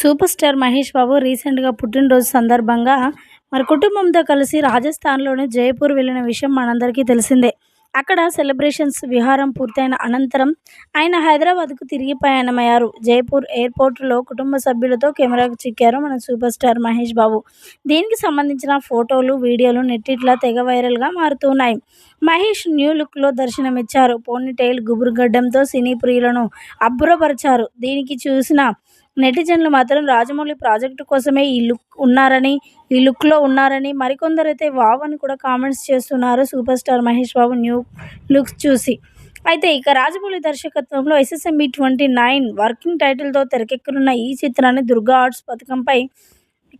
Super star Mahesh బాబు రీసెంట్గా పుట్టినరోజు సందర్భంగా మరి కుటుంబంతో కలిసి రాజస్థాన్లోని జైపూర్ వెళ్ళిన విషయం మనందరికీ తెలిసిందే. అక్కడ సెలబ్రేషన్స్ విహారం పూర్తయిన అనంతరం ఆయన హైదరాబాద్కు తిరిగి ప్రయాణమయ్యారు. జైపూర్ ఎయిర్పోర్ట్లో కుటుంబ సభ్యులతో కెమెరాకు చిక్కారు మన సూపర్ స్టార్ మహేష్ బాబు. దీనికి సంబంధించిన ఫోటోలు వీడియోలు నెట్టిట్లా తెగ వైరల్గా మారుతున్నాయి. మహేష్ న్యూ లుక్లో దర్శనమిచ్చారు. పోనీటైల్ గుబురుగడ్డంతో సినీ ప్రియులను అబ్బురపరిచారు. దీనికి చూసిన నెటిజన్లు మాత్రం రాజమౌళి ప్రాజెక్టు కోసమే ఈ లుక్ ఉన్నారని ఈ లుక్లో ఉన్నారని మరికొందరైతే వావ్ అని కూడా కామెంట్స్ చేస్తున్నారు. Super star Mahesh Babu new looks చూసి. అయితే ఇక రాజమౌళి దర్శకత్వంలో ఎస్ఎస్ఎంబి ట్వంటీ నైన్ వర్కింగ్ టైటిల్తో తెరకెక్కనున్న ఈ చిత్రాన్ని దుర్గా ఆర్ట్స్ పథకంపై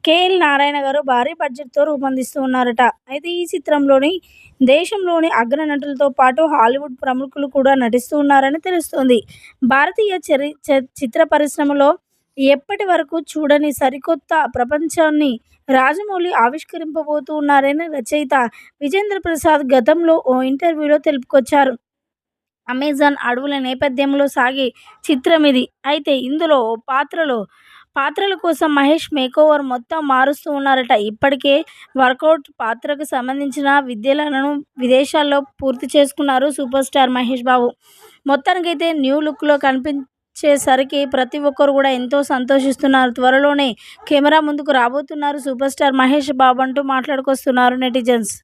కేఎల్ నారాయణ గారు భారీ బడ్జెట్తో రూపొందిస్తూ ఉన్నారట. అయితే ఈ చిత్రంలోని దేశంలోని అగ్ర నటులతో పాటు హాలీవుడ్ ప్రముఖులు కూడా నటిస్తూ ఉన్నారని తెలుస్తోంది. భారతీయ చరి చిత్ర పరిశ్రమలో ఎప్పటి వరకు చూడని సరికొత్త ప్రపంచాన్ని రాజమౌళి ఆవిష్కరింపబోతూ ఉన్నారని రచయిత విజేంద్ర ప్రసాద్ గతంలో ఓ ఇంటర్వ్యూలో తెలుపుకొచ్చారు. అమెజాన్ అడవుల నేపథ్యంలో సాగే చిత్రం ఇది. అయితే ఇందులో ఓ పాత్రలో పాత్రల కోసం మహేష్ మేకోవర్ మొత్తం మారుస్తూ ఉన్నారట. ఇప్పటికే వర్కౌట్ పాత్రకు సంబంధించిన విద్యలను విదేశాల్లో పూర్తి చేసుకున్నారు సూపర్ స్టార్ మహేష్ బాబు. మొత్తానికైతే న్యూ లుక్లో కనిపి చేసేసరికి ప్రతి ఒక్కరు కూడా ఎంతో సంతోషిస్తున్నారు. త్వరలోనే కెమెరా ముందుకు రాబోతున్నారు సూపర్ స్టార్ మహేష్ బాబు అంటూ మాట్లాడుకొస్తున్నారు నెటిజన్స్.